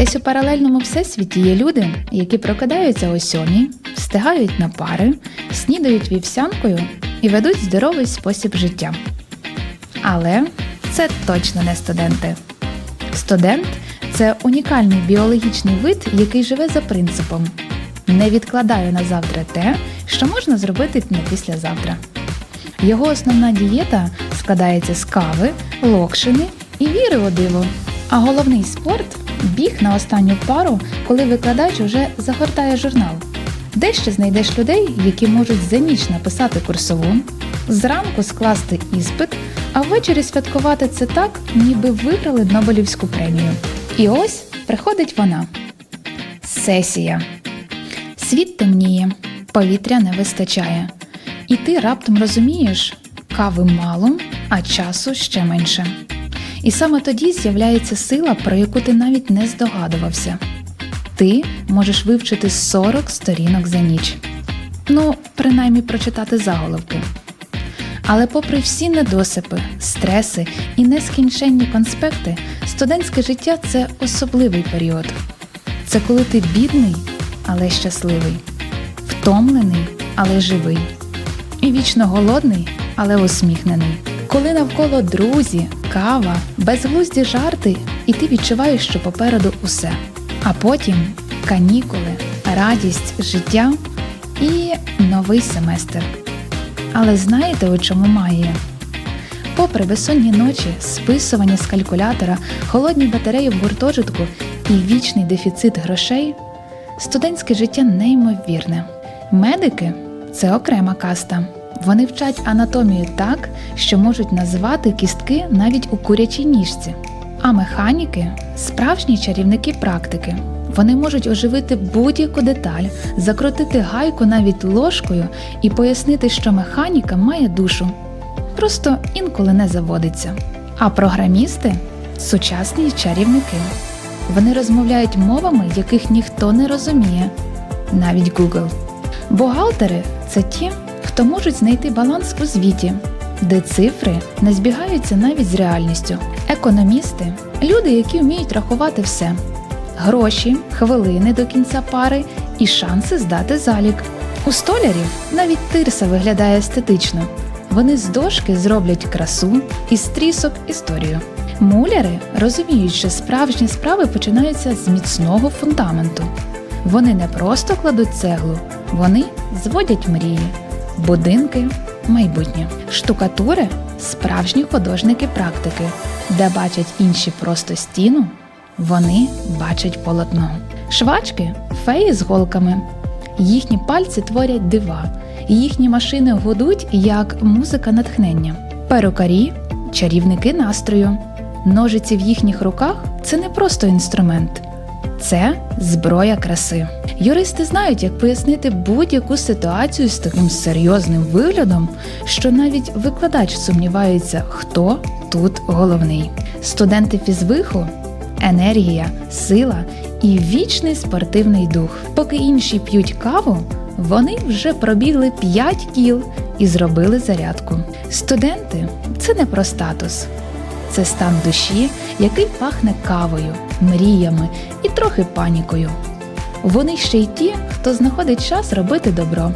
Десь у паралельному всесвіті є люди, які прокидаються о сьомій, встигають на пари, снідають вівсянкою і ведуть здоровий спосіб життя. Але це точно не студенти. Студент це унікальний біологічний вид, який живе за принципом не відкладаю на завтра те, що можна зробити на післязавтра. Його основна дієта складається з кави, локшини і віри у диво. А головний спорт біг на останню пару, коли викладач уже загортає журнал. Де ще знайдеш людей, які можуть за ніч написати курсову, зранку скласти іспит, а ввечері святкувати це так, ніби виграли Нобелівську премію. І ось приходить вона. Сесія. Світ темніє, повітря не вистачає. І ти раптом розумієш, кави мало, а часу ще менше. І саме тоді з'являється сила, про яку ти навіть не здогадувався. Ти можеш вивчити 40 сторінок за ніч. Ну, принаймні прочитати заголовки. Але попри всі недосипи, стреси і нескінченні конспекти, студентське життя це особливий період. Це коли ти бідний, але щасливий, втомлений, але живий, і вічно голодний, але усміхнений. Коли навколо друзі, кава, безглузді жарти, і ти відчуваєш, що попереду усе. А потім канікули, радість життя і новий семестр. Але знаєте, у чому має? Попри безсонні ночі, списування з калькулятора, холодні батареї в гуртожитку і вічний дефіцит грошей, студентське життя неймовірне. Медики це окрема каста. Вони вчать анатомію так, що можуть назвати кістки навіть у курячій ніжці. А механіки справжні чарівники практики. Вони можуть оживити будь-яку деталь, закрутити гайку навіть ложкою і пояснити, що механіка має душу. Просто інколи не заводиться. А програмісти сучасні чарівники. Вони розмовляють мовами, яких ніхто не розуміє, навіть Google. Бухгалтери це ті, хто можуть знайти баланс у звіті, де цифри не збігаються навіть з реальністю. Економісти люди, які вміють рахувати все: гроші, хвилини до кінця пари і шанси здати залік. У столярів навіть тирса виглядає естетично. Вони з дошки зроблять красу, із трісок історію. Муляри розуміють, що справжні справи починаються з міцного фундаменту. Вони не просто кладуть цеглу, вони зводять мрії, будинки, майбутнє. Штукатури справжні художники практики, де бачать інші просто стіну, вони бачать полотно. Швачки феї з голками. Їхні пальці творять дива, їхні машини гудуть як музика натхнення. Перукарі чарівники настрою. Ножиці в їхніх руках це не просто інструмент, це зброя краси. Юристи знають, як пояснити будь-яку ситуацію з таким серйозним виглядом, що навіть викладач сумнівається, хто тут головний. Студенти фізвиху енергія, сила і вічний спортивний дух. Поки інші п'ють каву, вони вже пробігли 5 кіл і зробили зарядку. Студенти це не про статус, це стан душі, який пахне кавою, мріями і трохи панікою. Вони ще й ті, хто знаходить час робити добро.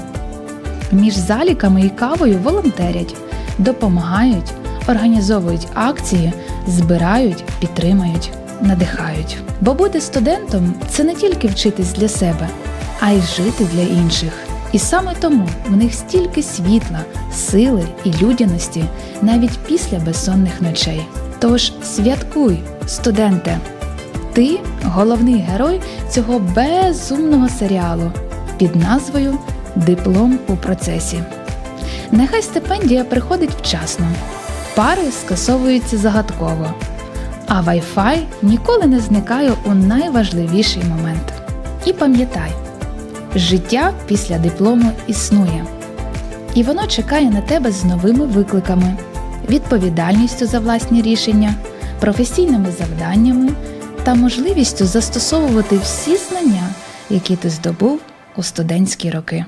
Між заліками і кавою волонтерять, допомагають, організовують акції, збирають, підтримують, надихають. Бо бути студентом це не тільки вчитись для себе, а й жити для інших. І саме тому в них стільки світла, сили і людяності навіть після безсонних ночей. Тож святкуй, студенте! Ти головний герой цього безумного серіалу під назвою Диплом у процесі. Нехай стипендія приходить вчасно, пари скасовуються загадково, а Wi-Fi ніколи не зникає у найважливіший момент. І пам'ятай, життя після диплому існує, і воно чекає на тебе з новими викликами, відповідальністю за власні рішення, професійними завданнями та можливістю застосовувати всі знання, які ти здобув у студентські роки.